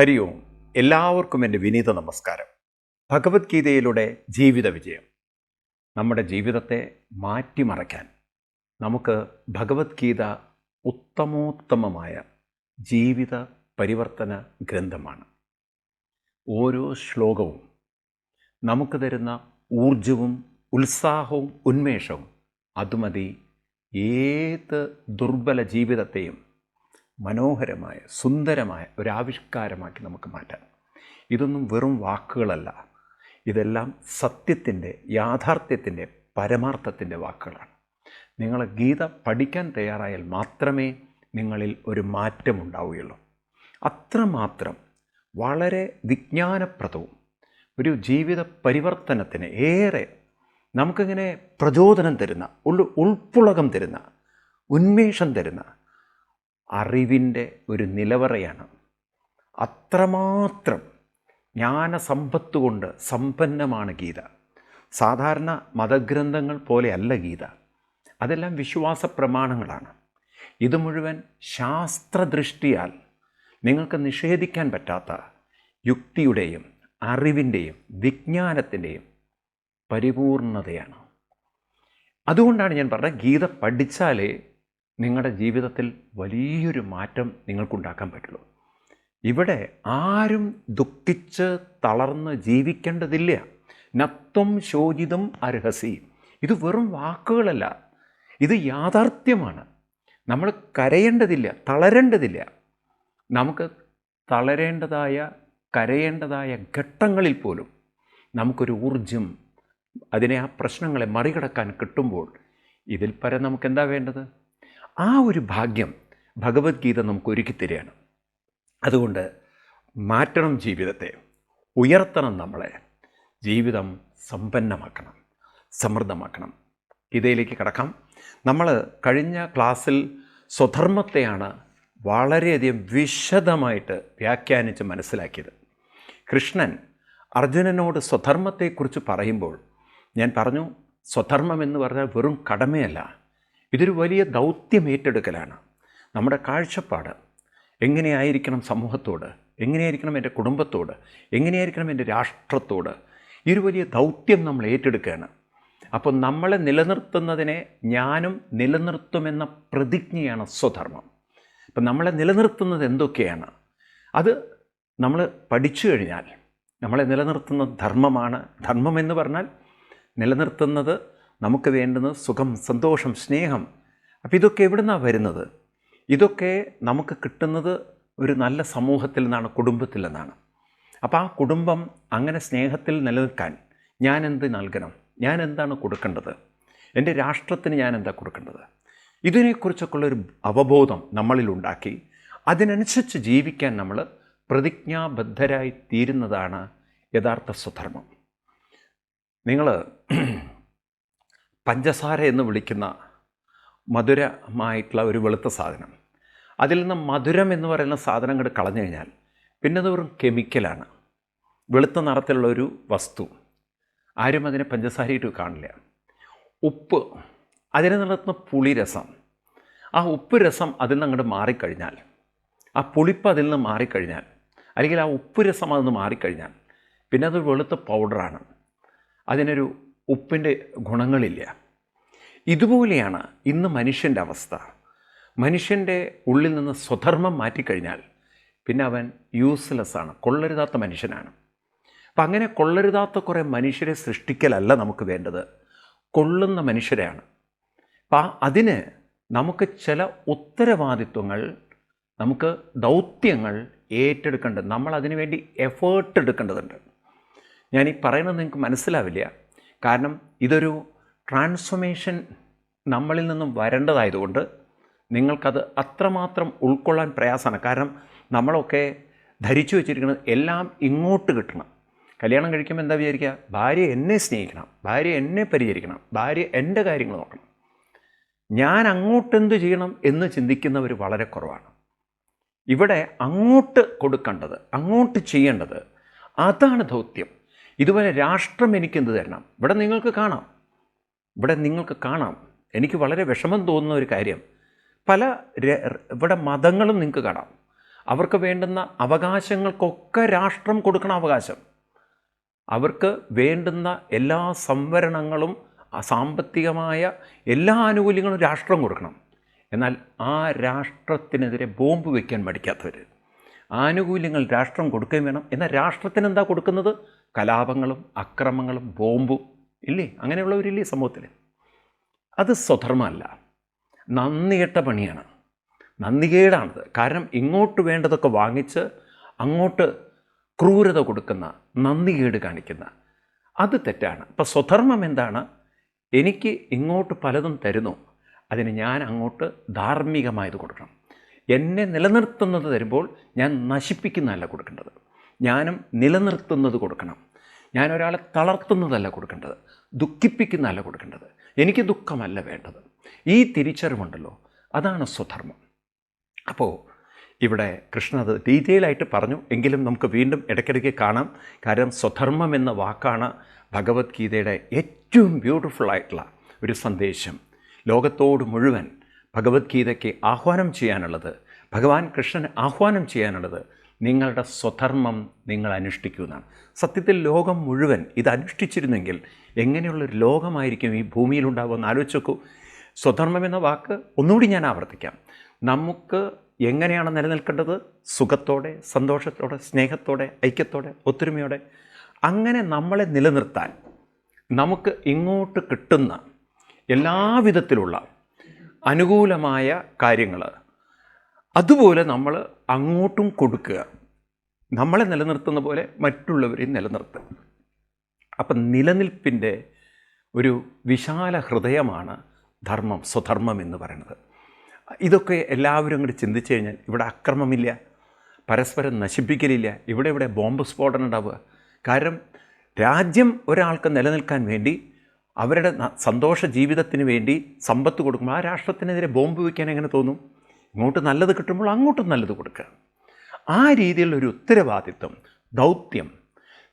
ഹരി ഓം എല്ലാവർക്കും എന്റെ വിനീത നമസ്കാരം. ഭഗവത്ഗീതയിലൂടെ ജീവിത വിജയം. നമ്മുടെ ജീവിതത്തെ മാറ്റിമറയ്ക്കാൻ നമുക്ക് ഭഗവത്ഗീത ഉത്തമോത്തമമായ ജീവിത പരിവർത്തന ഗ്രന്ഥമാണ്. ഓരോ ശ്ലോകവും നമുക്ക് തരുന്ന ഊർജവും ഉത്സാഹവും ഉന്മേഷവും അതുമതി ഏത് ദുർബല ജീവിതത്തെയും മനോഹരമായ സുന്ദരമായ ഒരാവിഷ്കാരമാക്കി നമുക്ക് മാറ്റാം. ഇതൊന്നും വെറും വാക്കുകളല്ല. ഇതെല്ലാം സത്യത്തിന്റെ യാഥാർത്ഥ്യത്തിന്റെ പരമാർത്ഥത്തിന്റെ വാക്കുകളാണ്. നിങ്ങൾ ഗീത പഠിക്കാൻ തയ്യാറായാൽ മാത്രമേ നിങ്ങളിൽ ഒരു മാറ്റമുണ്ടാവുകയുള്ളൂ അത്രമാത്രം വളരെ വിജ്ഞാനപ്രദവും ഒരു ജീവിത പരിവർത്തനത്തിന് ഏറെ നമുക്കിങ്ങനെ പ്രചോദനം തരുന്ന ഉൾ ഉൾപ്പുളകം തരുന്ന ഉന്മേഷം തരുന്ന അറിവിന്റെ ഒരു നിലവറയാണ്. അത്രമാത്രം ജ്ഞാനസമ്പത്ത് കൊണ്ട് സമ്പന്നമാണ് ഗീത. സാധാരണ മതഗ്രന്ഥങ്ങൾ പോലെയല്ല ഗീത. അതെല്ലാം വിശ്വാസ പ്രമാണങ്ങളാണ്. ഇത് മുഴുവൻ ശാസ്ത്രദൃഷ്ടിയാൽ നിങ്ങൾക്ക് നിഷേധിക്കാൻ പറ്റാത്ത യുക്തിയുടെയും അറിവിന്റെയും വിജ്ഞാനത്തിന്റെയും പരിപൂർണതയാണ്. അതുകൊണ്ടാണ് ഞാൻ പറഞ്ഞത് ഗീത പഠിച്ചാലേ നിങ്ങളുടെ ജീവിതത്തിൽ വലിയൊരു മാറ്റം നിങ്ങൾക്കുണ്ടാക്കാൻ പറ്റുള്ളൂ. ഇവിടെ ആരും ദുഃഖിച്ച് തളർന്ന് ജീവിക്കേണ്ടതില്ല. നത്വം ശോചിതം അർഹസി. ഇത് വെറും വാക്കുകളല്ല. ഇത് യാഥാർത്ഥ്യമാണ്. നമ്മൾ കരയേണ്ടതില്ല തളരേണ്ടതില്ല. നമുക്ക് തളരേണ്ടതായ കരയേണ്ടതായ ഘട്ടങ്ങളിൽ പോലും നമുക്കൊരു ഊർജം അതിനെ ആ പ്രശ്നങ്ങളെ മറികടക്കാൻ കിട്ടുമ്പോൾ ഇതിൽ പരം നമുക്കെന്താ വേണ്ടത്? ആ ഒരു ഭാഗ്യം ഭഗവത്ഗീത നമുക്ക് ഒരുക്കി തരികയാണ്. അതുകൊണ്ട് മാറ്റണം ജീവിതത്തെ ഉയർത്തണം നമ്മളെ ജീവിതം സമ്പന്നമാക്കണം സമൃദ്ധമാക്കണം. ഗീതയിലേക്ക് കടക്കാം. നമ്മൾ കഴിഞ്ഞ ക്ലാസ്സിൽ സ്വധർമ്മത്തെയാണ് വളരെയധികം വിശദമായിട്ട് വ്യാഖ്യാനിച്ച് മനസ്സിലാക്കിയത്. കൃഷ്ണൻ അർജുനനോട് സ്വധർമ്മത്തെക്കുറിച്ച് പറയുമ്പോൾ ഞാൻ പറഞ്ഞു സ്വധർമ്മം എന്ന് പറഞ്ഞാൽ വെറും കടമയല്ല. ഇതൊരു വലിയ ദൗത്യം ഏറ്റെടുക്കലാണ്. നമ്മുടെ കാഴ്ചപ്പാട് എങ്ങനെയായിരിക്കണം സമൂഹത്തോട് എങ്ങനെയായിരിക്കണം എന്റെ കുടുംബത്തോട് എങ്ങനെയായിരിക്കണം എന്റെ രാഷ്ട്രത്തോട് ഈ ഒരു വലിയ ദൗത്യം നമ്മൾ ഏറ്റെടുക്കുകയാണ്. അപ്പോൾ നമ്മളെ നിലനിർത്തുന്നതിനെ ഞാനും നിലനിർത്തുമെന്ന പ്രതിജ്ഞയാണ് സ്വധർമ്മം. അപ്പം നമ്മളെ നിലനിർത്തുന്നത് എന്തൊക്കെയാണ്? അത് നമ്മൾ പഠിച്ചു കഴിഞ്ഞാൽ നമ്മളെ നിലനിർത്തുന്ന ധർമ്മമാണ്. ധർമ്മം എന്ന് പറഞ്ഞാൽ നിലനിർത്തുന്നത് നമുക്ക് വേണ്ടുന്നത് സുഖം സന്തോഷം സ്നേഹം. അപ്പോൾ ഇതൊക്കെ എവിടെ നിന്നാണ് വരുന്നത്? ഇതൊക്കെ നമുക്ക് കിട്ടുന്നത് ഒരു നല്ല സമൂഹത്തിൽ നിന്നാണ് കുടുംബത്തിൽ നിന്നാണ്. അപ്പോൾ ആ കുടുംബം അങ്ങനെ സ്നേഹത്തിൽ നിലനിൽക്കാൻ ഞാൻ എന്ത് നൽകണം? ഞാൻ എന്താണ് കൊടുക്കേണ്ടത്? എന്റെ രാഷ്ട്രത്തിന് ഞാൻ എന്താ കൊടുക്കേണ്ടത്? ഇതിനെക്കുറിച്ചൊക്കെയുള്ളൊരു അവബോധം നമ്മളിലുണ്ടാക്കി അതിനനുസരിച്ച് ജീവിക്കാൻ നമ്മൾ പ്രതിജ്ഞാബദ്ധരായി തീരുന്നതാണ് യഥാർത്ഥ സ്വധർമ്മം. നിങ്ങൾ പഞ്ചസാര എന്ന് വിളിക്കുന്ന മധുരമായിട്ടുള്ള ഒരു വെളുത്ത സാധനം. അതിൽ നിന്ന് മധുരം എന്ന് പറയുന്ന സാധനം കൂടെ കളഞ്ഞു കഴിഞ്ഞാൽ പിന്നെ അത് വെറും കെമിക്കലാണ് വെളുത്ത നിറത്തിലുള്ള ഒരു വസ്തു. ആരും അതിനെ പഞ്ചസാരയിട്ട് കാണില്ല. ഉപ്പ്. അതിനെ നടത്തുന്ന പുളിരസം. ആ ഉപ്പ് രസം അതിൽ നിന്ന് അങ്ങോട്ട് മാറിക്കഴിഞ്ഞാൽ ആ പുളിപ്പ് അതിൽ നിന്ന് മാറിക്കഴിഞ്ഞാൽ അല്ലെങ്കിൽ ആ ഉപ്പ് രസം അതിൽ നിന്ന് മാറിക്കഴിഞ്ഞാൽ പിന്നെ അത് വെളുത്ത പൗഡറാണ് അതിനൊരു ഉപ്പിന്റെ ഗുണങ്ങളില്ല. ഇതുപോലെയാണ് ഇന്ന് മനുഷ്യന്റെ അവസ്ഥ. മനുഷ്യന്റെ ഉള്ളിൽ നിന്ന് സ്വധർമ്മം മാറ്റിക്കഴിഞ്ഞാൽ പിന്നെ അവൻ യൂസ്ലെസ് ആണ് കൊള്ളരുതാത്ത മനുഷ്യനാണ്. അപ്പം അങ്ങനെ കൊള്ളരുതാത്ത കുറേ മനുഷ്യരെ സൃഷ്ടിക്കലല്ല നമുക്ക് വേണ്ടത്. കൊള്ളുന്ന മനുഷ്യരെയാണ്. അപ്പം അതിന് നമുക്ക് ചില ഉത്തരവാദിത്വങ്ങൾ നമുക്ക് ദൗത്യങ്ങൾ ഏറ്റെടുക്കേണ്ടത് നമ്മൾ അതിനുവേണ്ടി എഫേർട്ട് എടുക്കേണ്ടതുണ്ട്. ഞാൻ ഈ പറയുന്നത് നിങ്ങൾക്ക് മനസ്സിലാവില്ല. കാരണം ഇതൊരു ട്രാൻസ്ഫോർമേഷൻ നമ്മളിൽ നിന്നും വരേണ്ടതായതുകൊണ്ട് നിങ്ങൾക്കത് അത്രമാത്രം ഉൾക്കൊള്ളാൻ പ്രയാസമാണ്. കാരണം നമ്മളൊക്കെ ധരിച്ചു വെച്ചിരിക്കുന്നത് എല്ലാം ഇങ്ങോട്ട് കിട്ടണം. കല്യാണം കഴിക്കുമ്പോൾ എന്താ വിചാരിക്കുക? ഭാര്യ എന്നെ സ്നേഹിക്കണം. ഭാര്യ എന്നെ പരിചരിക്കണം. ഭാര്യ എന്റെ കാര്യങ്ങൾ നോക്കണം. ഞാൻ അങ്ങോട്ടെന്ത് ചെയ്യണം എന്ന് ചിന്തിക്കുന്നവർ വളരെ കുറവാണ്. ഇവിടെ അങ്ങോട്ട് കൊടുക്കേണ്ടത് അങ്ങോട്ട് ചെയ്യേണ്ടത് അതാണ് ദൗത്യം. ഇതുപോലെ രാഷ്ട്രം എനിക്കെന്ത് തരണം? ഇവിടെ നിങ്ങൾക്ക് കാണാം. ഇവിടെ നിങ്ങൾക്ക് കാണാം. എനിക്ക് വളരെ വിഷമം തോന്നുന്ന ഒരു കാര്യം. പല ഇവിടെ മതങ്ങളും നിങ്ങൾക്ക് കാണാം. അവർക്ക് വേണ്ടുന്ന അവകാശങ്ങൾക്കൊക്കെ രാഷ്ട്രം കൊടുക്കണ അവകാശം. അവർക്ക് വേണ്ടുന്ന എല്ലാ സംവരണങ്ങളും സാമ്പത്തികമായ എല്ലാ ആനുകൂല്യങ്ങളും രാഷ്ട്രം കൊടുക്കണം. എന്നാൽ ആ രാഷ്ട്രത്തിനെതിരെ ബോംബ് വയ്ക്കാൻ മടിക്കാത്തവർ ആനുകൂല്യങ്ങൾ രാഷ്ട്രം കൊടുക്കുകയും വേണം. എന്നാൽ രാഷ്ട്രത്തിന് എന്താ കൊടുക്കുന്നത്? കലാപങ്ങളും അക്രമങ്ങളും ബോംബും ഇല്ലേ? അങ്ങനെയുള്ളവരില്ലേ സമൂഹത്തിൽ? അത് സ്വധർമ്മമല്ല. നന്ദികെട്ട പണിയാണ്. നന്ദികേടാണത്. കാരണം ഇങ്ങോട്ട് വേണ്ടതൊക്കെ വാങ്ങിച്ച് അങ്ങോട്ട് ക്രൂരത കൊടുക്കുന്ന നന്ദികേട് കാണിക്കുന്ന അത് തെറ്റാണ്. അപ്പോൾ സ്വധർമ്മം എന്താണ്? എനിക്ക് ഇങ്ങോട്ട് പലതും തരുന്നു. അതിന് ഞാൻ അങ്ങോട്ട് ധാർമ്മികമായത് കൊടുക്കണം. എന്നെ നിലനിർത്തുന്നത് തരുമ്പോൾ ഞാൻ നശിപ്പിക്കുന്നതല്ല കൊടുക്കേണ്ടത്. ഞാനും നിലനിർത്തുന്നത് കൊടുക്കണം. ഞാൻ ഒരാളെ തളർത്തുന്നതല്ല കൊടുക്കേണ്ടത്. ദുഃഖിപ്പിക്കുന്നതല്ല കൊടുക്കേണ്ടത്. എനിക്ക് ദുഃഖമല്ല വേണ്ടത്. ഈ തിരിച്ചറിവുണ്ടല്ലോ. അതാണ് സ്വധർമ്മം. അപ്പോൾ ഇവിടെ കൃഷ്ണ അത് ഡീറ്റെയിലായിട്ട് പറഞ്ഞു. എങ്കിലും നമുക്ക് വീണ്ടും ഇടയ്ക്കിടയ്ക്ക് കാണാം. കാരണം സ്വധർമ്മം എന്ന വാക്കാണ് ഭഗവത്ഗീതയുടെ ഏറ്റവും ബ്യൂട്ടിഫുൾ ആയിട്ടുള്ള ഒരു സന്ദേശം. ലോകത്തോട് മുഴുവൻ ഭഗവത്ഗീതയ്ക്ക് ആഹ്വാനം ചെയ്യാനുള്ളത് ഭഗവാൻ കൃഷ്ണൻ ആഹ്വാനം ചെയ്യാനുള്ളത് നിങ്ങളുടെ സ്വധർമ്മം നിങ്ങൾ അനുഷ്ഠിക്കൂ എന്നാണ് സത്യത്തിൽ ലോകം മുഴുവൻ ഇത് അനുഷ്ഠിച്ചിരുന്നെങ്കിൽ എങ്ങനെയുള്ളൊരു ലോകമായിരിക്കും ഈ ഭൂമിയിലുണ്ടാവുമെന്ന് ആലോചിച്ച് നോക്കൂ സ്വധർമ്മം എന്ന വാക്ക് ഒന്നുകൂടി ഞാൻ ആവർത്തിക്കാം. നമുക്ക് എങ്ങനെയാണ് നിലനിൽക്കേണ്ടത്? സുഖത്തോടെ സന്തോഷത്തോടെ സ്നേഹത്തോടെ ഐക്യത്തോടെ ഒത്തൊരുമയോടെ. അങ്ങനെ നമ്മളെ നിലനിർത്താൻ നമുക്ക് ഇങ്ങോട്ട് കിട്ടുന്ന എല്ലാവിധത്തിലുള്ള അനുകൂലമായ കാര്യങ്ങൾ അതുപോലെ നമ്മൾ അങ്ങോട്ടും കൊടുക്കുക. നമ്മളെ നിലനിർത്തുന്ന പോലെ മറ്റുള്ളവരെയും നിലനിർത്തുക. അപ്പം നിലനിൽപ്പിന്റെ ഒരു വിശാല ഹൃദയമാണ് ധർമ്മം സ്വധർമ്മം എന്ന് പറയുന്നത്. ഇതൊക്കെ എല്ലാവരും കൂടി ചിന്തിച്ചു കഴിഞ്ഞാൽ ഇവിടെ അക്രമമില്ല പരസ്പരം നശിപ്പിക്കലില്ല ഇവിടെ ഇവിടെ ബോംബ് സ്ഫോടനം ഉണ്ടാവുക. കാരണം രാജ്യം ഒരാൾക്ക് നിലനിൽക്കാൻ വേണ്ടി അവരുടെ സന്തോഷ ജീവിതത്തിന് വേണ്ടി സമ്പത്ത് കൊടുക്കുമ്പോൾ ആ രാഷ്ട്രത്തിനെതിരെ ബോംബ് വയ്ക്കാൻ എങ്ങനെ തോന്നും? ഇങ്ങോട്ട് നല്ലത് കിട്ടുമ്പോൾ അങ്ങോട്ടും നല്ലത് കൊടുക്കുക. ആ രീതിയിലുള്ള ഒരു ഉത്തരവാദിത്വം ദൗത്യം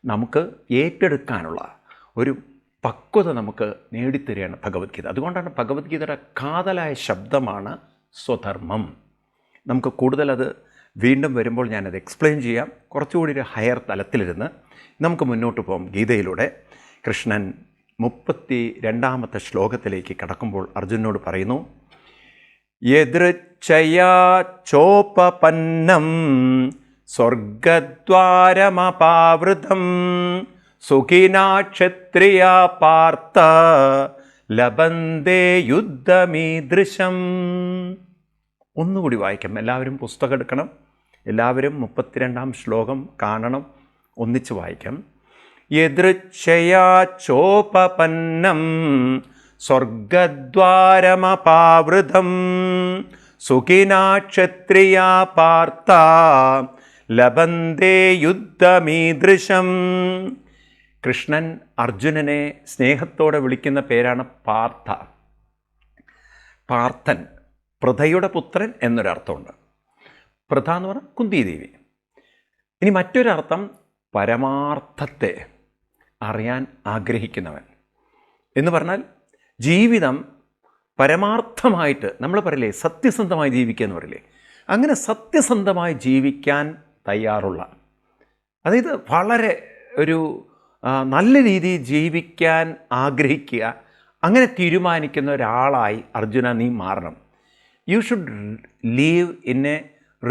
നമുക്ക് ഏറ്റെടുക്കാനുള്ള ഒരു പക്വത നമുക്ക് നേടിത്തരികയാണ് ഭഗവത്ഗീത. അതുകൊണ്ടാണ് ഭഗവത്ഗീതയുടെ കാതലായ ശബ്ദമാണ് സ്വധർമ്മം. നമുക്ക് കൂടുതലത് വീണ്ടും വരുമ്പോൾ ഞാനത് എക്സ്പ്ലെയിൻ ചെയ്യാം. കുറച്ചുകൂടി ഒരു ഹയർ തലത്തിലിരുന്ന് നമുക്ക് മുന്നോട്ട് പോകാം ഗീതയിലൂടെ. കൃഷ്ണൻ മുപ്പത്തി രണ്ടാമത്തെ ശ്ലോകത്തിലേക്ക് കടക്കുമ്പോൾ അർജുനോട് പറയുന്നു ചോപപന്നം സ്വർഗദ്വാരമപാവൃതം സുഖിനാക്ഷത്രിയ പാർത്ത ലബന്തേ യുദ്ധമീദൃശം. ഒന്നുകൂടി വായിക്കാം എല്ലാവരും പുസ്തകം എടുക്കണം. എല്ലാവരും മുപ്പത്തിരണ്ടാം ശ്ലോകം കാണണം. ഒന്നിച്ച് വായിക്കാം. യദൃച്ഛയാ ചോപപന്നം സ്വർഗദ്വാരമപാവൃതം സുഖിനാ ക്ഷത്രിയാ പാർത്ത ലബന്തേ യുദ്ധമീദൃശം. കൃഷ്ണൻ അർജുനനെ സ്നേഹത്തോടെ വിളിക്കുന്ന പേരാണ് പാർത്ഥ. പാർത്ഥൻ പ്രഥയുടെ പുത്രൻ എന്നൊരർത്ഥമുണ്ട്. പ്രഥ എന്ന് പറഞ്ഞാൽ കുന്തിദേവി. ഇനി മറ്റൊരർത്ഥം പരമാർത്ഥത്തെ അറിയാൻ ആഗ്രഹിക്കുന്നവൻ. എന്ന് പറഞ്ഞാൽ ജീവിതം പരമാർത്ഥമായിട്ട് നമ്മൾ പറയില്ലേ സത്യസന്ധമായി ജീവിക്കുക എന്ന് പറയില്ലേ? അങ്ങനെ സത്യസന്ധമായി ജീവിക്കാൻ തയ്യാറുള്ള അതായത് വളരെ ഒരു നല്ല രീതിയിൽ ജീവിക്കാൻ ആഗ്രഹിക്കുക അങ്ങനെ തീരുമാനിക്കുന്ന ഒരാളായി അർജുന നീ മാറണം. You should live in a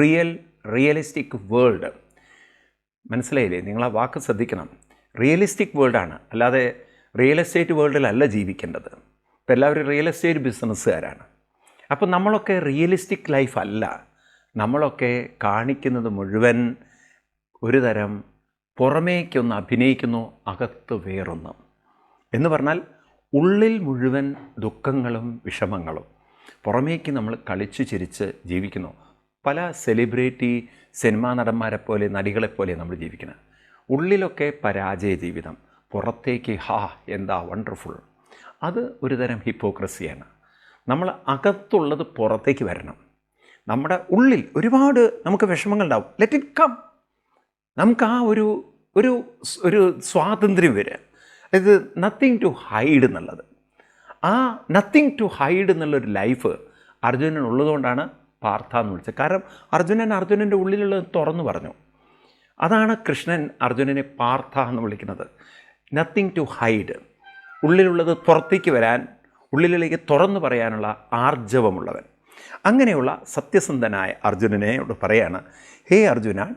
real realistic world മനസ്സിലായില്ലേ? നിങ്ങൾ ആ വാക്ക് ശ്രദ്ധിക്കണം. റിയലിസ്റ്റിക് വേൾഡാണ് അല്ലാതെ റിയൽ എസ്റ്റേറ്റ് വേൾഡിലല്ല ജീവിക്കേണ്ടത്. ഇപ്പോൾ എല്ലാവരും റിയൽ എസ്റ്റേറ്റ് ബിസിനസ്സുകാരാണ് അപ്പോൾ നമ്മളൊക്കെ റിയലിസ്റ്റിക് ലൈഫ് അല്ല. നമ്മളൊക്കെ കാണിക്കുന്നത് മുഴുവൻ ഒരു തരം പുറമേക്കൊന്ന് അഭിനയിക്കുന്നു അകത്ത് വേറൊന്ന്. എന്ന് പറഞ്ഞാൽ ഉള്ളിൽ മുഴുവൻ ദുഃഖങ്ങളും വിഷമങ്ങളും പുറമേക്ക് നമ്മൾ കളിച്ചു ചിരിച്ച് ജീവിക്കുന്നു. പല സെലിബ്രിറ്റി സിനിമാ നടന്മാരെ പോലെ നടികളെ പോലെ നമ്മൾ ജീവിക്കുന്നത്. ഉള്ളിലൊക്കെ പരാജയ ജീവിതം. പുറത്തേക്ക് ഹാ എന്താ വണ്ടർഫുൾ അത് ഒരു തരം ഹിപ്പോക്രസിയാണ്. നമ്മൾ അകത്തുള്ളത് പുറത്തേക്ക് വരണം. നമ്മുടെ ഉള്ളിൽ ഒരുപാട് നമുക്ക് വിഷമങ്ങളുണ്ടാവും. ലെറ്റ് ഇറ്റ് കം നമുക്ക് ആ ഒരു ഒരു ഒരു സ്വാതന്ത്ര്യം വരിക അതായത് നത്തിങ് ടു ഹൈഡ് എന്നുള്ളത്. ആ നത്തിങ് ടു ഹൈഡ് എന്നുള്ളൊരു ലൈഫ് അർജുനൻ ഉള്ളതുകൊണ്ടാണ് പാർത്ഥ എന്ന് വിളിച്ചത്. കാരണം അർജുനൻ അർജുനന്റെ ഉള്ളിലുള്ളത് തുറന്നു പറഞ്ഞു. അതാണ് കൃഷ്ണൻ അർജുനനെ പാർത്ഥ എന്ന് വിളിക്കുന്നത്. നത്തിങ് ടു ഹൈഡ് ഉള്ളിലുള്ളത് പുറത്തേക്ക് വരാൻ ഉള്ളിലേക്ക് തുറന്നു പറയാനുള്ള ആർജവമുള്ളവൻ. അങ്ങനെയുള്ള സത്യസന്ധനായ അർജുനനെയോട് പറയാണ് ഹേ അർജുന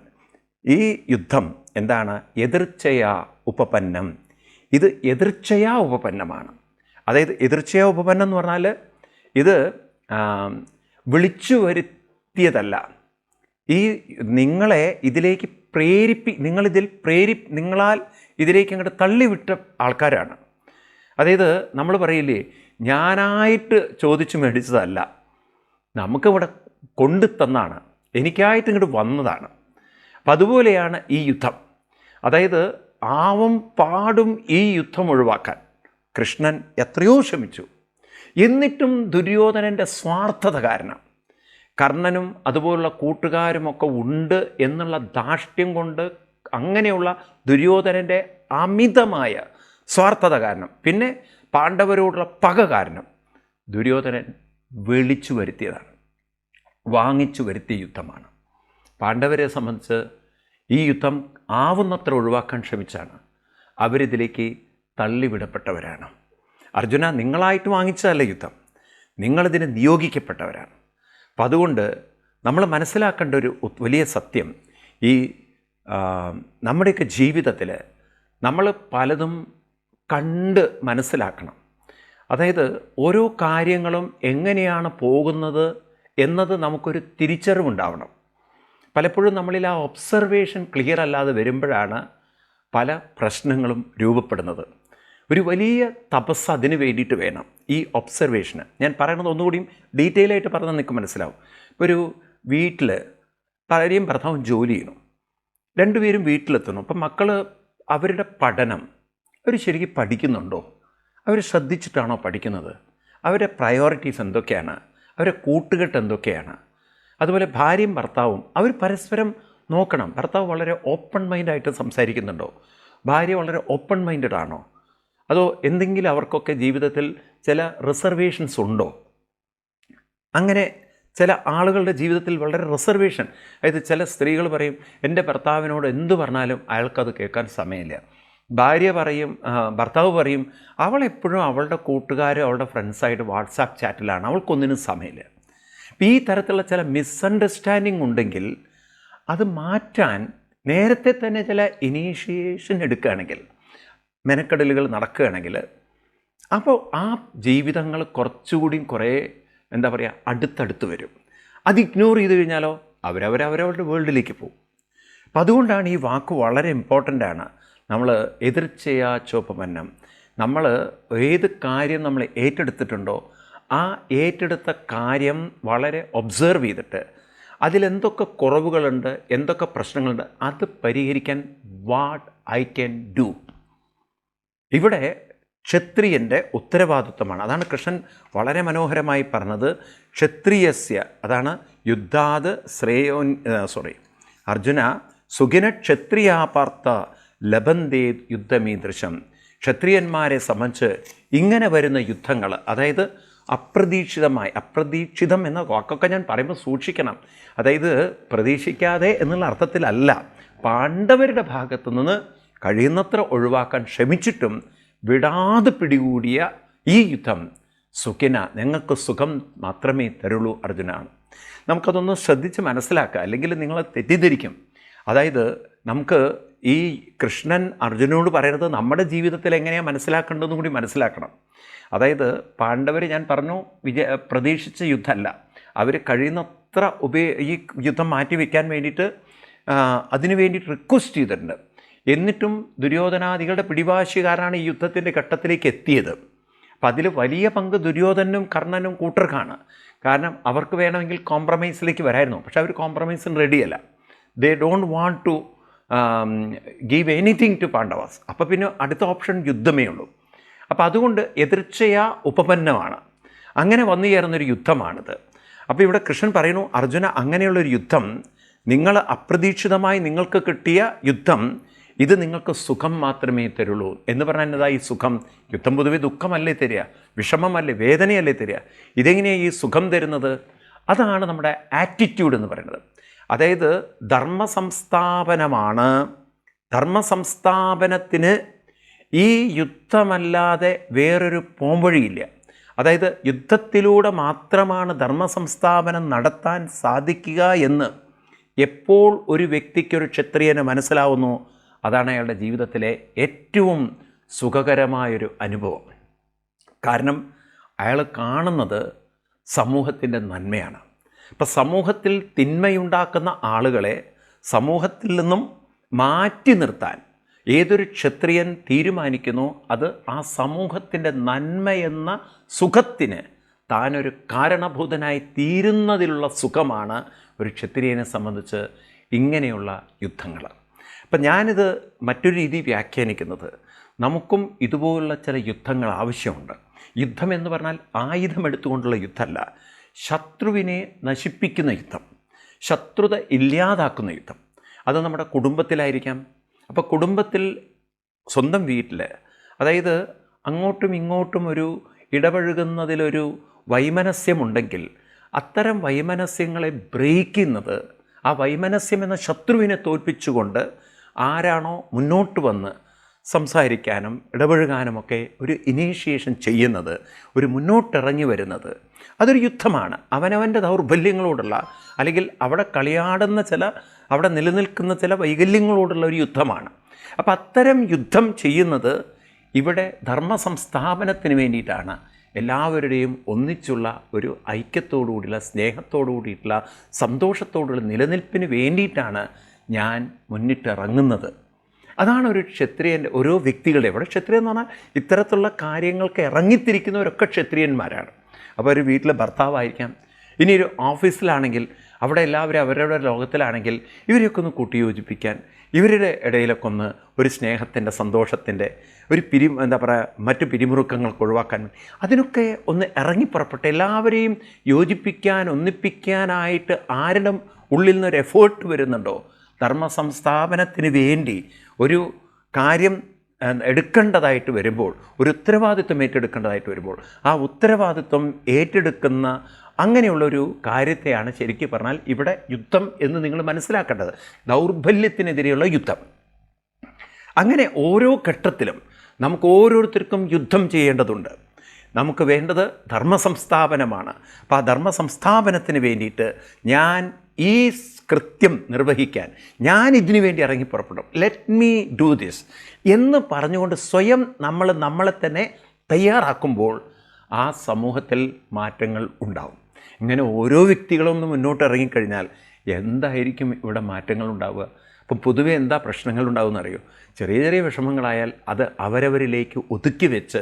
ഈ യുദ്ധം എന്താണ്? എതിർച്ചയാ ഉപപന്നം. ഇത് എതിർച്ചയാ ഉപപന്നമാണ്. അതായത് എതിർച്ചയാ ഉപപന്നം എന്ന് പറഞ്ഞാൽ ഇത് വിളിച്ചു വരുത്തിയതല്ല. ഈ നിങ്ങളെ ഇതിലേക്ക് പ്രേരിപ്പി നിങ്ങളിതിൽ പ്രേരി നിങ്ങളാൽ ഇതിലേക്ക് അങ്ങോട്ട് തള്ളിവിട്ട ആൾക്കാരാണ്. അതായത് നമ്മൾ പറയില്ലേ ഞാനായിട്ട് ചോദിച്ചു മേടിച്ചതല്ല. നമുക്കിവിടെ കൊണ്ടു തന്നാണ്. എനിക്കായിട്ട് ഇങ്ങോട്ട് വന്നതാണ്. അപ്പം അതുപോലെയാണ് ഈ യുദ്ധം. അതായത് ആവും പാടും ഈ യുദ്ധം ഒഴിവാക്കാൻ കൃഷ്ണൻ എത്രയോ ശ്രമിച്ചു. എന്നിട്ടും ദുര്യോധനന്റെ സ്വാർത്ഥത കാരണം കർണനും അതുപോലുള്ള കൂട്ടുകാരുമൊക്കെ ഉണ്ട് എന്നുള്ള ധാർഷ്ട്യം കൊണ്ട് അങ്ങനെയുള്ള ദുര്യോധനന്റെ അമിതമായ സ്വാർത്ഥത കാരണം. പിന്നെ പാണ്ഡവരോടുള്ള പക കാരണം. ദുര്യോധനൻ വിളിച്ചു വരുത്തിയതാണ്. വാങ്ങിച്ചു വരുത്തിയ യുദ്ധമാണ്. പാണ്ഡവരെ സംബന്ധിച്ച് ഈ യുദ്ധം ആവുന്നത്ര ഒഴിവാക്കാൻ ശ്രമിച്ചാണ്. അവരിതിലേക്ക് തള്ളിവിടപ്പെട്ടവരാണ്. അർജുന നിങ്ങളായിട്ട് വാങ്ങിച്ചതല്ല യുദ്ധം. നിങ്ങളിതിന് നിയോഗിക്കപ്പെട്ടവരാണ്. അപ്പം അതുകൊണ്ട് നമ്മൾ മനസ്സിലാക്കേണ്ട ഒരു വലിയ സത്യം ഈ നമ്മുടെയൊക്കെ ജീവിതത്തിൽ നമ്മൾ പലതും കണ്ട് മനസ്സിലാക്കണം. അതായത് ഓരോ കാര്യങ്ങളും എങ്ങനെയാണ് പോകുന്നത് എന്നത് നമുക്കൊരു തിരിച്ചറിവുണ്ടാവണം. പലപ്പോഴും നമ്മളിൽ ആ ഒബ്സർവേഷൻ ക്ലിയർ അല്ലാതെ വരുമ്പോഴാണ് പല പ്രശ്നങ്ങളും രൂപപ്പെടുന്നത്. ഒരു വലിയ തപസ് അതിന് വേണ്ടിയിട്ട് വേണം ഈ ഒബ്സർവേഷന്. ഞാൻ പറയണത് ഒന്നുകൂടിയും ഡീറ്റെയിൽ ആയിട്ട് പറഞ്ഞാൽ നിങ്ങൾക്ക് മനസ്സിലാവും. ഇപ്പോൾ ഒരു വീട്ടിൽ ഭാര്യയും ഭർത്താവും ജോലി ചെയ്യുന്നു. രണ്ടുപേരും വീട്ടിലെത്തുന്നു. അപ്പം മക്കൾ അവരുടെ പഠനം അവർ ശരിക്കും പഠിക്കുന്നുണ്ടോ? അവർ ശ്രദ്ധിച്ചിട്ടാണോ പഠിക്കുന്നത്? അവരുടെ പ്രയോറിറ്റീസ് എന്തൊക്കെയാണ്? അവരെ കൂട്ടുകെട്ട് എന്തൊക്കെയാണ്? അതുപോലെ ഭാര്യയും ഭർത്താവും അവർ പരസ്പരം നോക്കണം. ഭർത്താവ് വളരെ ഓപ്പൺ മൈൻഡായിട്ട് സംസാരിക്കുന്നുണ്ടോ? ഭാര്യ വളരെ ഓപ്പൺ മൈൻഡഡ് ആണോ? അതോ എന്തെങ്കിലും അവർക്കൊക്കെ ജീവിതത്തിൽ ചില റിസർവേഷൻസ് ഉണ്ടോ? അങ്ങനെ ചില ആളുകളുടെ ജീവിതത്തിൽ വളരെ റിസർവേഷൻ അതായത് ചില സ്ത്രീകൾ പറയും എന്റെ ഭർത്താവിനോട് എന്തു പറഞ്ഞാലും അയാൾക്കത് കേൾക്കാൻ സമയമില്ല. ഭാര്യ പറയും ഭർത്താവ് പറയും അവൾ എപ്പോഴും അവളുടെ കൂട്ടുകാരും അവളുടെ ഫ്രണ്ട്സായിട്ട് വാട്സാപ്പ് ചാറ്റിലാണ് അവൾക്കൊന്നിനും സമയമില്ല. അപ്പം ഈ തരത്തിലുള്ള ചില മിസ്അണ്ടർസ്റ്റാൻഡിങ് ഉണ്ടെങ്കിൽ അത് മാറ്റാൻ നേരത്തെ തന്നെ ചില ഇനീഷ്യേഷൻ എടുക്കുകയാണെങ്കിൽ മെനക്കെടലുകൾ നടക്കുകയാണെങ്കിൽ അപ്പോൾ ആ ജീവിതങ്ങൾ കുറച്ചുകൂടി കുറേ എന്താ പറയുക അടുത്തടുത്ത് വരും. അത് ഇഗ്നോർ ചെയ്ത് കഴിഞ്ഞാലോ അവരവരവരവരുടെ വേൾഡിലേക്ക് പോകും. അപ്പം അതുകൊണ്ടാണ് ഈ വാക്ക് വളരെ ഇമ്പോർട്ടന്റ് ആണ്. നമ്മൾ എതിർച്ചയാ ചോപ്പമന്നം നമ്മൾ ഏത് കാര്യം നമ്മൾ ഏറ്റെടുത്തിട്ടുണ്ടോ ആ ഏറ്റെടുത്ത കാര്യം വളരെ ഒബ്സേർവ് ചെയ്തിട്ട് അതിലെന്തൊക്കെ കുറവുകളുണ്ട് എന്തൊക്കെ പ്രശ്നങ്ങളുണ്ട് അത് പരിഹരിക്കാൻ വാട്ട് ഐ ക്യാൻ ഡു. ഇവിടെ ക്ഷത്രിയന്റെ ഉത്തരവാദിത്വമാണ്. അതാണ് കൃഷ്ണൻ വളരെ മനോഹരമായി പറഞ്ഞത്. ക്ഷത്രിയസ്യ അതാണ് യുദ്ധാത് ശ്രേയോ സോറി അർജുന സുഖിന ക്ഷത്രിയാപാർത്ത ലഭന്തേ യുദ്ധമീദൃശം. ക്ഷത്രിയന്മാരെ സംബന്ധിച്ച് ഇങ്ങനെ വരുന്ന യുദ്ധങ്ങൾ അതായത് അപ്രതീക്ഷിതമായി അപ്രതീക്ഷിതം എന്ന വാക്കൊക്കെ ഞാൻ പറയുമ്പോൾ സൂക്ഷിക്കണം. അതായത് പ്രതീക്ഷിക്കാതെ എന്നുള്ള അർത്ഥത്തിലല്ല. പാണ്ഡവരുടെ ഭാഗത്തു നിന്ന് കഴിയുന്നത്ര ഒഴിവാക്കാൻ ശ്രമിച്ചിട്ടും വിടാതെ പിടികൂടിയ ഈ യുദ്ധം സുഖിന നിങ്ങൾക്ക് സുഖം മാത്രമേ തരുള്ളൂ അർജുന. നമുക്കതൊന്ന് ശ്രദ്ധിച്ച് മനസ്സിലാക്കുക. അല്ലെങ്കിൽ നിങ്ങളെ തെറ്റിദ്ധരിക്കും. അതായത് നമുക്ക് ഈ കൃഷ്ണൻ അർജുനോട് പറയുന്നത് നമ്മുടെ ജീവിതത്തിൽ എങ്ങനെയാണ് മനസ്സിലാക്കേണ്ടതെന്ന് കൂടി മനസ്സിലാക്കണം. അതായത് പാണ്ഡവർ ഞാൻ പറഞ്ഞു വിജ പ്രതീക്ഷിച്ച യുദ്ധമല്ല. അവർ കഴിയുന്നത്ര ഉപയോ ഈ യുദ്ധം മാറ്റി വയ്ക്കാൻ വേണ്ടിയിട്ട് അതിനു വേണ്ടിയിട്ട് റിക്വസ്റ്റ് ചെയ്തിട്ടുണ്ട്. എന്നിട്ടും ദുര്യോധനാദികളുടെ പിടിവാശികാരാണ് ഈ യുദ്ധത്തിന്റെ ഘട്ടത്തിലേക്ക് എത്തിയത്. അപ്പം അതിൽ വലിയ പങ്ക് ദുര്യോധനും കർണനും കൂട്ടർക്കാണ്. കാരണം അവർക്ക് വേണമെങ്കിൽ കോംപ്രമൈസിലേക്ക് വരായിരുന്നു. പക്ഷെ അവർ കോംപ്രമൈസിന് റെഡിയല്ല they don't want to give anything to Pandavas. അപ്പോൾ പിന്നെ അടുത്ത ഓപ്ഷൻ യുദ്ധമേ ഉള്ളൂ. അപ്പോൾ അതുകൊണ്ട് എതിർച്ചയാ ഉപപന്നമാണ് അങ്ങനെ വന്നു ചേർന്നൊരു യുദ്ധമാണിത്. അപ്പോൾ ഇവിടെ കൃഷ്ണൻ പറയുന്നു അർജുന അങ്ങനെയുള്ളൊരു യുദ്ധം നിങ്ങൾ അപ്രതീക്ഷിതമായി നിങ്ങൾക്ക് കിട്ടിയ യുദ്ധം ഇത് നിങ്ങൾക്ക് സുഖം മാത്രമേ തരുള്ളൂ. എന്ന് പറഞ്ഞാൽ എന്നതാ ഈ സുഖം? യുദ്ധം പൊതുവെ ദുഃഖമല്ലേ തരിക? വിഷമമല്ലേ? വേദനയല്ലേ തരിക? ഇതെങ്ങനെയാണ് ഈ സുഖം തരുന്നത്? അതാണ് നമ്മുടെ ആറ്റിറ്റ്യൂഡ് എന്ന് പറയുന്നത്. അതായത് ധർമ്മസംസ്ഥാപനമാണ്. സംസ്ഥാപനമാണ് ധർമ്മ സംസ്ഥാപനത്തിന് ഈ യുദ്ധമല്ലാതെ വേറൊരു പോംവഴിയില്ല. അതായത് യുദ്ധത്തിലൂടെ മാത്രമാണ് ധർമ്മസംസ്ഥാപനം നടത്താൻ സാധിക്കുക എന്ന് എപ്പോൾ ഒരു വ്യക്തിക്കൊരു ക്ഷത്രിയന് മനസ്സിലാവുന്നു? അതാണ് അയാളുടെ ജീവിതത്തിലെ ഏറ്റവും സുഖകരമായൊരു അനുഭവം. കാരണം അയാൾ കാണുന്നത് സമൂഹത്തിന്റെ നന്മയാണ്. ഇപ്പം സമൂഹത്തിൽ തിന്മയുണ്ടാക്കുന്ന ആളുകളെ സമൂഹത്തിൽ നിന്നും മാറ്റി നിർത്താൻ ഏതൊരു ക്ഷത്രിയൻ തീരുമാനിക്കുന്നു അത് ആ സമൂഹത്തിന്റെ നന്മയെന്ന സുഖത്തിന് താനൊരു കാരണഭൂതനായി തീരുന്നതിലുള്ള സുഖമാണ് ഒരു ക്ഷത്രിയനെ സംബന്ധിച്ച് ഇങ്ങനെയുള്ള യുദ്ധങ്ങൾ. അപ്പം ഞാനിത് മറ്റൊരു രീതി വ്യാഖ്യാനിക്കുന്നത്. നമുക്കും ഇതുപോലുള്ള ചില യുദ്ധങ്ങൾ ആവശ്യമുണ്ട്. യുദ്ധം എന്ന് പറഞ്ഞാൽ ആയുധമെടുത്തുകൊണ്ടുള്ള യുദ്ധമല്ല. ശത്രുവിനെ നശിപ്പിക്കുന്ന യുദ്ധം ശത്രുത ഇല്ലാതാക്കുന്ന യുദ്ധം. അത് നമ്മുടെ കുടുംബത്തിലായിരിക്കാം. അപ്പോൾ കുടുംബത്തിൽ സ്വന്തം വീട്ടിൽ അതായത് അങ്ങോട്ടും ഇങ്ങോട്ടും ഒരു ഇടപഴകുന്നതിലൊരു വൈമനസ്യമുണ്ടെങ്കിൽ അത്തരം വൈമനസ്യങ്ങളെ ബ്രേക്ക് ചെയ്യുന്നത് ആ വൈമനസ്യം എന്ന ശത്രുവിനെ തോൽപ്പിച്ചുകൊണ്ട് ആരാണോ മുന്നോട്ട് വന്ന് സംസാരിക്കാനും ഇടപഴകാനുമൊക്കെ ഒരു ഇനീഷ്യേഷൻ ചെയ്യുന്നത് ഒരു മുന്നോട്ടിറങ്ങി വരുന്നത് അതൊരു യുദ്ധമാണ്. അവനവന്റെ ദൗർബല്യങ്ങളോടുള്ള അല്ലെങ്കിൽ അവിടെ കളിയാടുന്ന ചില അവിടെ നിലനിൽക്കുന്ന ചില വൈകല്യങ്ങളോടുള്ള ഒരു യുദ്ധമാണ്. അപ്പം അത്തരം യുദ്ധം ചെയ്യുന്നത് ഇവിടെ ധർമ്മ സംസ്ഥാപനത്തിന് വേണ്ടിയിട്ടാണ്. എല്ലാവരുടെയും ഒന്നിച്ചുള്ള ഒരു ഐക്യത്തോടുകൂടിയുള്ള സ്നേഹത്തോടുകൂടിയിട്ടുള്ള സന്തോഷത്തോടുള്ള നിലനിൽപ്പിന് വേണ്ടിയിട്ടാണ് ഞാൻ മുന്നിട്ടിറങ്ങുന്നത്. അതാണ് ഒരു ക്ഷത്രിയന്റെ ഓരോ വ്യക്തികളുടെ ഇവിടെ ക്ഷത്രിയ എന്ന് പറഞ്ഞാൽ ഇത്തരത്തിലുള്ള കാര്യങ്ങൾക്ക് ഇറങ്ങിത്തിരിക്കുന്നവരൊക്കെ ക്ഷത്രിയന്മാരാണ്. അപ്പോൾ ഒരു വീട്ടിലെ ഭർത്താവായിരിക്കാം. ഇനി ഒരു ഓഫീസിലാണെങ്കിൽ അവിടെ എല്ലാവരും അവരുടെ ലോകത്തിലാണെങ്കിൽ ഇവരെയൊക്കെ ഒന്ന് കൂട്ടിയോജിപ്പിക്കാൻ ഇവരുടെ ഇടയിലൊക്കെ ഒന്ന് ഒരു സ്നേഹത്തിന്റെ സന്തോഷത്തിന്റെ ഒരു പിരി എന്താ പറയുക മറ്റു പിരിമുറുക്കങ്ങൾക്ക് ഒഴിവാക്കാൻ അതിനൊക്കെ ഒന്ന് ഇറങ്ങിപ്പുറപ്പെട്ട് എല്ലാവരെയും യോജിപ്പിക്കാൻ ഒന്നിപ്പിക്കാനായിട്ട് ആരുടെ ഉള്ളിൽ നിന്നൊരു എഫേർട്ട് വരുന്നുണ്ടോ? ധർമ്മ സംസ്ഥാപനത്തിന് വേണ്ടി ഒരു കാര്യം എടുക്കേണ്ടതായിട്ട് വരുമ്പോൾ ഒരു ഉത്തരവാദിത്വം ഏറ്റെടുക്കേണ്ടതായിട്ട് വരുമ്പോൾ ആ ഉത്തരവാദിത്വം ഏറ്റെടുക്കുന്ന അങ്ങനെയുള്ളൊരു കാര്യത്തെയാണ് ശരിക്കും പറഞ്ഞാൽ ഇവിടെ യുദ്ധം എന്ന് നിങ്ങൾ മനസ്സിലാക്കേണ്ടത്. ദൗർബല്യത്തിനെതിരെയുള്ള യുദ്ധം. അങ്ങനെ ഓരോ ഘട്ടത്തിലും നമുക്ക് ഓരോരുത്തർക്കും യുദ്ധം ചെയ്യേണ്ടതുണ്ട്. നമുക്ക് വേണ്ടത് ധർമ്മ സംസ്ഥാപനമാണ് അപ്പോൾ ആ ധർമ്മ സംസ്ഥാപനത്തിന് വേണ്ടിയിട്ട് ഞാൻ ഈ കൃത്യം നിർവഹിക്കാൻ. ഞാൻ ഇതിനു വേണ്ടി ഇറങ്ങി പുറപ്പെടും. ലെറ്റ് മീ ഡു ദിസ് എന്ന് പറഞ്ഞുകൊണ്ട് സ്വയം നമ്മൾ നമ്മളെ തന്നെ തയ്യാറാക്കുമ്പോൾ ആ സമൂഹത്തിൽ മാറ്റങ്ങൾ ഉണ്ടാവും. ഇങ്ങനെ ഓരോ വ്യക്തികളൊന്ന് മുന്നോട്ട് ഇറങ്ങിക്കഴിഞ്ഞാൽ എന്തായിരിക്കും ഇവിടെ മാറ്റങ്ങൾ ഉണ്ടാവുക? അപ്പം പൊതുവെ എന്താ പ്രശ്നങ്ങൾ ഉണ്ടാവുമെന്നറിയോ ചെറിയ ചെറിയ വിഷമങ്ങളായാൽ അത് അവരവരിലേക്ക് ഒതുക്കി വെച്ച്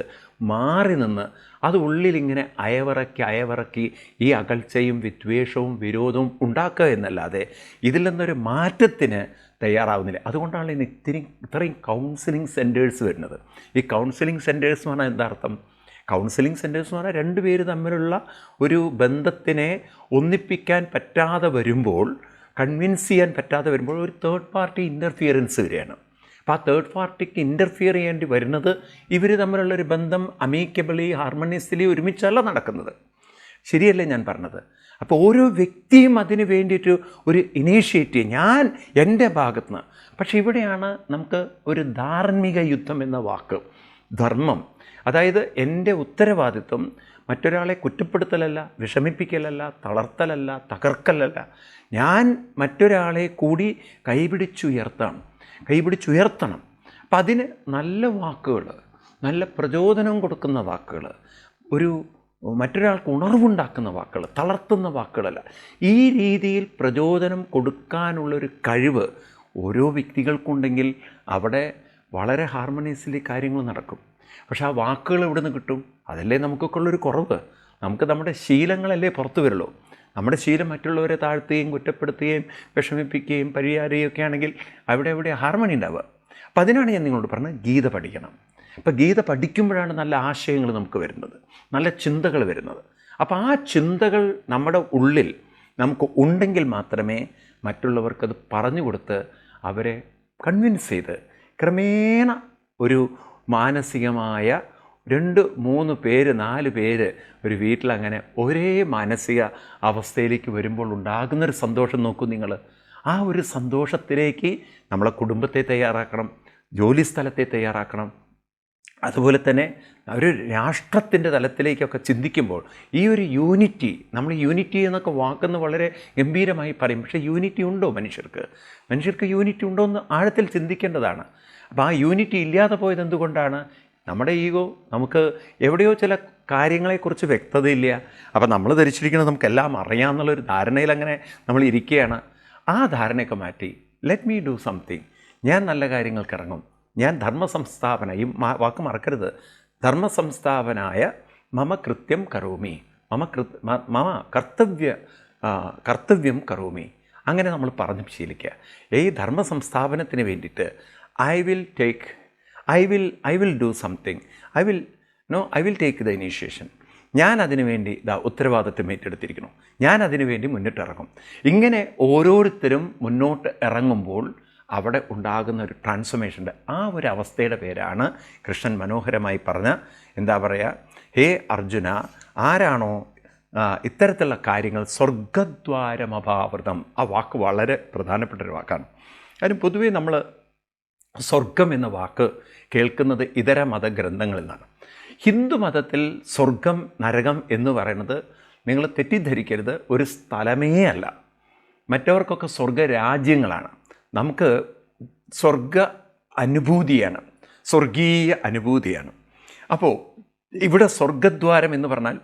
മാറി നിന്ന് അത് ഉള്ളിലിങ്ങനെ അയവിറക്കി അയവിറക്കി ഈ അകൽച്ചയും വിദ്വേഷവും വിരോധവും ഉണ്ടാക്കുക എന്നല്ലാതെ ഇതിൽ നിന്നൊരു മാറ്റത്തിന് തയ്യാറാവുന്നില്ല. അതുകൊണ്ടാണ് ഇന്ന് ഇത്തിരി ഇത്രയും കൗൺസിലിംഗ് സെന്റേഴ്സ് വരുന്നത്. ഈ കൗൺസിലിംഗ് സെന്റേഴ്സ് എന്ന് പറഞ്ഞാൽ എന്താർത്ഥം കൗൺസിലിംഗ് സെന്റേഴ്സ് എന്ന് പറഞ്ഞാൽ രണ്ട് പേര് തമ്മിലുള്ള ഒരു ബന്ധത്തിനെ ഒന്നിപ്പിക്കാൻ പറ്റാതെ വരുമ്പോൾ കൺവിൻസ് ചെയ്യാൻ പറ്റാതെ വരുമ്പോൾ ഒരു തേർഡ് പാർട്ടി ഇന്റർഫിയറൻസ് വരികയാണ്. അപ്പോൾ ആ തേർഡ് പാർട്ടിക്ക് ഇന്റർഫിയർ ചെയ്യേണ്ടി വരുന്നത് ഇവർ തമ്മിലുള്ളൊരു ബന്ധം അമീക്കബിളി ഹാർമണിയസ്ലി ഒരുമിച്ചല്ല നടക്കുന്നത്. ശരിയല്ലേ ഞാൻ പറഞ്ഞത്? അപ്പോൾ ഓരോ വ്യക്തിയും അതിന് വേണ്ടിയിട്ട് ഒരു ഇനീഷ്യേറ്റീവ് ഞാൻ എന്റെ ഭാഗത്ത് നിന്ന് പക്ഷേ ഇവിടെയാണ് നമുക്ക് ഒരു ധാർമ്മിക യുദ്ധം എന്ന വാക്ക്. ധർമ്മം. അതായത് എന്റെ ഉത്തരവാദിത്വം മറ്റൊരാളെ കുറ്റപ്പെടുത്തലല്ല വിഷമിപ്പിക്കലല്ല തളർത്തലല്ല തകർക്കലല്ല. ഞാൻ മറ്റൊരാളെ കൂടി കൈപിടിച്ചുയർത്തണം. കൈപിടിച്ചുയർത്തണം. അപ്പം അതിന് നല്ല വാക്കുകൾ നല്ല പ്രചോദനം കൊടുക്കുന്ന വാക്കുകൾ ഒരു മറ്റൊരാൾക്ക് ഉണർവുണ്ടാക്കുന്ന വാക്കുകൾ തളർത്തുന്ന വാക്കുകളല്ല. ഈ രീതിയിൽ പ്രചോദനം കൊടുക്കാനുള്ളൊരു കഴിവ് ഓരോ വ്യക്തികൾക്കുണ്ടെങ്കിൽ അവിടെ വളരെ ഹാർമണീസിൽ കാര്യങ്ങൾ നടക്കും. പക്ഷേ ആ വാക്കുകൾ എവിടെ നിന്ന് കിട്ടും? അതല്ലേ നമുക്കൊക്കെ ഉള്ളൊരു കുറവ്. നമുക്ക് നമ്മുടെ ശീലങ്ങളല്ലേ പുറത്തു വരുള്ളൂ. നമ്മുടെ ശീലം മറ്റുള്ളവരെ താഴ്ത്തുകയും കുറ്റപ്പെടുത്തുകയും വിഷമിപ്പിക്കുകയും പരിഹാരുകയും ഒക്കെ ആണെങ്കിൽ അവിടെ എവിടെ ഹാർമണി ഉണ്ടാവുക. അപ്പം അതിനാണ് ഞാൻ നിങ്ങളോട് പറഞ്ഞത് ഗീത പഠിക്കണം. അപ്പോൾ ഗീത പഠിക്കുമ്പോഴാണ് നല്ല ആശയങ്ങൾ നമുക്ക് വരുന്നത്. നല്ല ചിന്തകൾ വരുന്നത്. അപ്പോൾ ആ ചിന്തകൾ നമ്മുടെ ഉള്ളിൽ നമുക്ക് ഉണ്ടെങ്കിൽ മാത്രമേ മറ്റുള്ളവർക്കത് പറഞ്ഞു കൊടുത്ത് അവരെ കൺവിൻസ് ചെയ്ത് ക്രമേണ ഒരു മാനസികമായ രണ്ട് മൂന്ന് പേര് നാല് പേര് ഒരു വീട്ടിലങ്ങനെ ഒരേ മാനസിക അവസ്ഥയിലേക്ക് വരുമ്പോൾ ഉണ്ടാകുന്നൊരു സന്തോഷം നോക്കൂ നിങ്ങൾ ആ ഒരു സന്തോഷത്തിലേക്ക് നമ്മളെ കുടുംബത്തെ തയ്യാറാക്കണം ജോലി സ്ഥലത്തെ തയ്യാറാക്കണം. അതുപോലെ തന്നെ ഒരു രാഷ്ട്രത്തിന്റെ തലത്തിലേക്കൊക്കെ ചിന്തിക്കുമ്പോൾ ഈ ഒരു യൂണിറ്റി നമ്മൾ യൂണിറ്റി എന്നൊക്കെ വാക്കെന്ന് വളരെ ഗംഭീരമായി പറയും. പക്ഷേ യൂണിറ്റി ഉണ്ടോ മനുഷ്യർക്ക്? മനുഷ്യർക്ക് യൂണിറ്റി ഉണ്ടോ എന്ന് ആഴത്തിൽ ചിന്തിക്കേണ്ടതാണ്. അപ്പോൾ ആ യൂണിറ്റി ഇല്ലാതെ പോയത് എന്തുകൊണ്ടാണ് നമ്മുടെ ഈഗോ നമുക്ക് എവിടെയോ ചില കാര്യങ്ങളെക്കുറിച്ച് വ്യക്തതയില്ല. അപ്പം നമ്മൾ ധരിച്ചിരിക്കുന്നത് നമുക്കെല്ലാം അറിയാമെന്നുള്ളൊരു ധാരണയിൽ അങ്ങനെ നമ്മൾ ഇരിക്കുകയാണ്. ആ ധാരണയൊക്കെ മാറ്റി ലെറ്റ് മീ ഡു സംതിങ് ഞാൻ നല്ല കാര്യങ്ങൾക്ക് ഇറങ്ങും. ഞാൻ ധർമ്മസംസ്ഥാപന ഈ വാക്ക് മറക്കരുത്. ധർമ്മ സംസ്ഥാപനായ മമ കൃത്യം കരോമി. മമ കൃ മ- മമ കർത്തവ്യ കർത്തവ്യം കരോമി. അങ്ങനെ നമ്മൾ പറഞ്ഞ് ശീലിക്കുക. ഈ ധർമ്മ സംസ്ഥാപനത്തിന് വേണ്ടിയിട്ട് I will take I will I will do something I will no I will take the initiation ഞാൻ അതിനു വേണ്ടി ദാ ഉത്തരവാദിത്വം ഏറ്റെടുത്തിരിക്കുന്നു. ഞാൻ അതിനു വേണ്ടി മുന്നിട്ടിറങ്ങും. ഇങ്ങനെ ഓരോരുത്തരും മുന്നോട്ട് ഇറങ്ങുമ്പോൾ അവിടെ ഉണ്ടാകുന്ന ഒരു ട്രാൻസ്ഫോർമേഷന്റെ ആ ഒരു അവസ്ഥയുടെ പേരാണ് കൃഷ്ണൻ മനോഹരമായി പറഞ്ഞ എന്താ പറയുക ഹേ അർജുന ആരാണോ ഇത്തരത്തിലുള്ള കാര്യങ്ങൾ സ്വർഗദ്വാരമഭാവൃതം ആ വാക്ക് വളരെ പ്രധാനപ്പെട്ട ഒരു വാക്കാണ്. അതിന് പൊതുവേ നമ്മൾ സ്വർഗം എന്ന വാക്ക് കേൾക്കുന്നത് ഇതര മതഗ്രന്ഥങ്ങളിൽ നിന്നാണ് ഹിന്ദു മതത്തിൽ സ്വർഗം നരകം എന്ന് പറയുന്നത് നിങ്ങൾ തെറ്റിദ്ധരിക്കരുത് ഒരു സ്ഥലമേ അല്ല. മറ്റവർക്കൊക്കെ സ്വർഗരാജ്യങ്ങളാണ്. നമുക്ക് സ്വർഗ അനുഭൂതിയാണ് സ്വർഗീയ അനുഭൂതിയാണ്. അപ്പോൾ ഇവിടെ സ്വർഗദ്വാരം എന്ന് പറഞ്ഞാൽ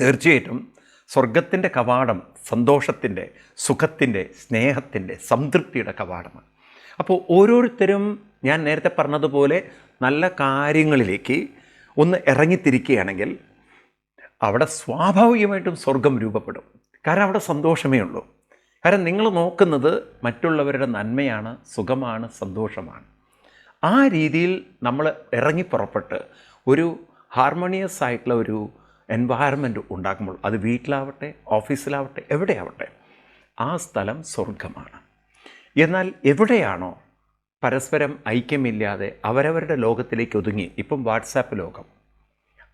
തീർച്ചയായിട്ടും സ്വർഗത്തിന്റെ കവാടം സന്തോഷത്തിന്റെ സുഖത്തിന്റെ സ്നേഹത്തിന്റെ സംതൃപ്തിയുടെ കവാടമാണ്. അപ്പോൾ ഓരോരുത്തരും ഞാൻ നേരത്തെ പറഞ്ഞതുപോലെ നല്ല കാര്യങ്ങളിലേക്ക് ഒന്ന് ഇറങ്ങിത്തിരിക്കുകയാണെങ്കിൽ അവിടെ സ്വാഭാവികമായിട്ടും സ്വർഗം രൂപപ്പെടും. കാരണം അവിടെ സന്തോഷമേ ഉള്ളൂ. കാരണം നിങ്ങൾ നോക്കുന്നത് മറ്റുള്ളവരുടെ നന്മയാണ് സുഖമാണ് സന്തോഷമാണ്. ആ രീതിയിൽ നമ്മൾ ഇറങ്ങി പുറപ്പെട്ട് ഒരു ഹാർമോണിയസ് ആയിട്ടുള്ള ഒരു എൻവയറമെന്റ് ഉണ്ടാക്കുമ്പോൾ അത് വീട്ടിലാവട്ടെ ഓഫീസിലാവട്ടെ എവിടെയാവട്ടെ ആ സ്ഥലം സ്വർഗമാണ്. എന്നാൽ എവിടെയാണോ പരസ്പരം ഐക്യമില്ലാതെ അവരവരുടെ ലോകത്തിലേക്ക് ഒതുങ്ങി ഇപ്പം വാട്സാപ്പ് ലോകം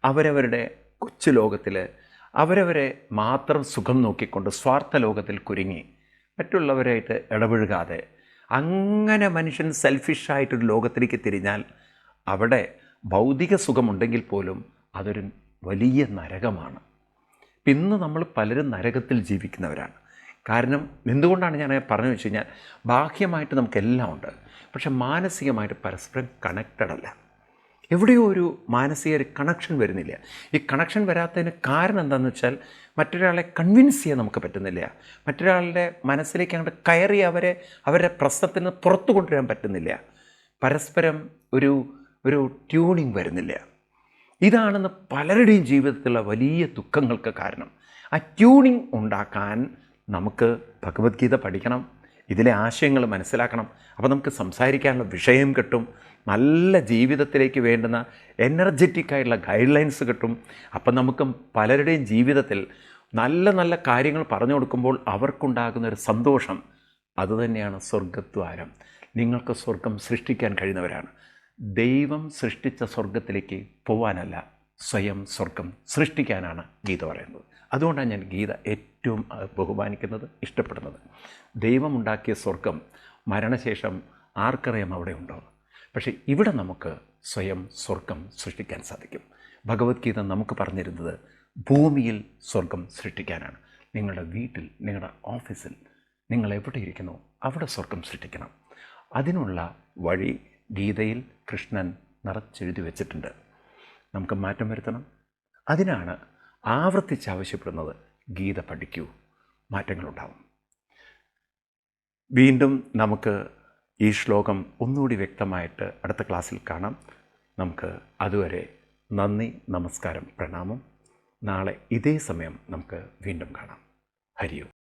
അവരവരുടെ കൊച്ചു ലോകത്തിൽ അവരവരെ മാത്രം സുഖം നോക്കിക്കൊണ്ട് സ്വാർത്ഥ ലോകത്തിൽ കുരുങ്ങി മറ്റുള്ളവരായിട്ട് ഇടപഴകാതെ അങ്ങനെ മനുഷ്യൻ സെൽഫിഷായിട്ടൊരു ലോകത്തിലേക്ക് തിരിഞ്ഞാൽ അവിടെ ഭൗതിക സുഖമുണ്ടെങ്കിൽ പോലും അതൊരു വലിയ നരകമാണ്. ഇന്ന് നമ്മൾ പലരും നരകത്തിൽ ജീവിക്കുന്നവരാണ്. കാരണം എന്തുകൊണ്ടാണ് ഞാൻ പറഞ്ഞു വെച്ച് കഴിഞ്ഞാൽ ബാഹ്യമായിട്ട് നമുക്കെല്ലാം ഉണ്ട്. പക്ഷെ മാനസികമായിട്ട് പരസ്പരം കണക്റ്റഡ് അല്ല. എവിടെയോ ഒരു മാനസിക ഒരു കണക്ഷൻ വരുന്നില്ല. ഈ കണക്ഷൻ വരാത്തതിന് കാരണം എന്താണെന്ന് വെച്ചാൽ മറ്റൊരാളെ കൺവിൻസ് ചെയ്യാൻ നമുക്ക് പറ്റുന്നില്ല. മറ്റൊരാളുടെ മനസ്സിലേക്ക് അങ്ങോട്ട് കയറി അവരെ അവരുടെ പ്രശ്നത്തിൽ നിന്ന് പുറത്തു കൊണ്ടുവരാൻ പറ്റുന്നില്ല. പരസ്പരം ഒരു ഒരു ട്യൂണിങ് വരുന്നില്ല. ഇതാണെന്ന് പലരുടെയും ജീവിതത്തിലുള്ള വലിയ ദുഃഖങ്ങൾക്ക് കാരണം. ആ ട്യൂണിങ് ഉണ്ടാക്കാൻ നമുക്ക് ഭഗവത്ഗീത പഠിക്കണം ഇതിലെ ആശയങ്ങൾ മനസ്സിലാക്കണം അപ്പോൾ നമുക്ക് സംസാരിക്കാനുള്ള വിഷയം കിട്ടും നല്ല ജീവിതത്തിലേക്ക് വേണ്ടുന്ന എനർജറ്റിക് ആയിട്ടുള്ള ഗൈഡ് ലൈൻസ് കിട്ടും. അപ്പം നമുക്ക് പലരുടെയും ജീവിതത്തിൽ നല്ല നല്ല കാര്യങ്ങൾ പറഞ്ഞു കൊടുക്കുമ്പോൾ അവർക്കുണ്ടാകുന്ന ഒരു സന്തോഷം അതുതന്നെയാണ് സ്വർഗദ്വാരം നിങ്ങൾക്ക് സ്വർഗം സൃഷ്ടിക്കാൻ കഴിയുന്നവരാണ്. ദൈവം സൃഷ്ടിച്ച സ്വർഗത്തിലേക്ക് പോവാനല്ല സ്വയം സ്വർഗം സൃഷ്ടിക്കാനാണ് ഗീത പറയുന്നത്. അതുകൊണ്ടാണ് ഞാൻ ഗീത ഏറ്റവും ബഹുമാനിക്കുന്നത് ഇഷ്ടപ്പെടുന്നത്. ദൈവമുണ്ടാക്കിയ സ്വർഗം മരണശേഷം ആർക്കറിയാം അവിടെ ഉണ്ടോ? പക്ഷേ ഇവിടെ നമുക്ക് സ്വയം സ്വർഗം സൃഷ്ടിക്കാൻ സാധിക്കും. ഭഗവത്ഗീത നമുക്ക് പറഞ്ഞിരുന്നത് ഭൂമിയിൽ സ്വർഗം സൃഷ്ടിക്കാനാണ്. നിങ്ങളുടെ വീട്ടിൽ നിങ്ങളുടെ ഓഫീസിൽ നിങ്ങൾ എവിടെ ഇരിക്കുന്നു അവിടെ സ്വർഗം സൃഷ്ടിക്കണം. അതിനുള്ള വഴി ഗീതയിൽ കൃഷ്ണൻ നിറച്ചെഴുതി വെച്ചിട്ടുണ്ട്. നമുക്ക് മാറ്റം വരുത്തണം. അതിനാണ് ആവർത്തിച്ച് ആവശ്യപ്പെടുന്നത് ഗീത പഠിക്കൂ. മാറ്റങ്ങളുണ്ടാവും. വീണ്ടും നമുക്ക് ഈ ശ്ലോകം ഒന്നുകൂടി വ്യക്തമായിട്ട് അടുത്ത ക്ലാസ്സിൽ കാണാം. നമുക്ക് അതുവരെ നന്ദി നമസ്കാരം പ്രണാമം. നാളെ ഇതേ സമയം നമുക്ക് വീണ്ടും കാണാം. ഹരിയോ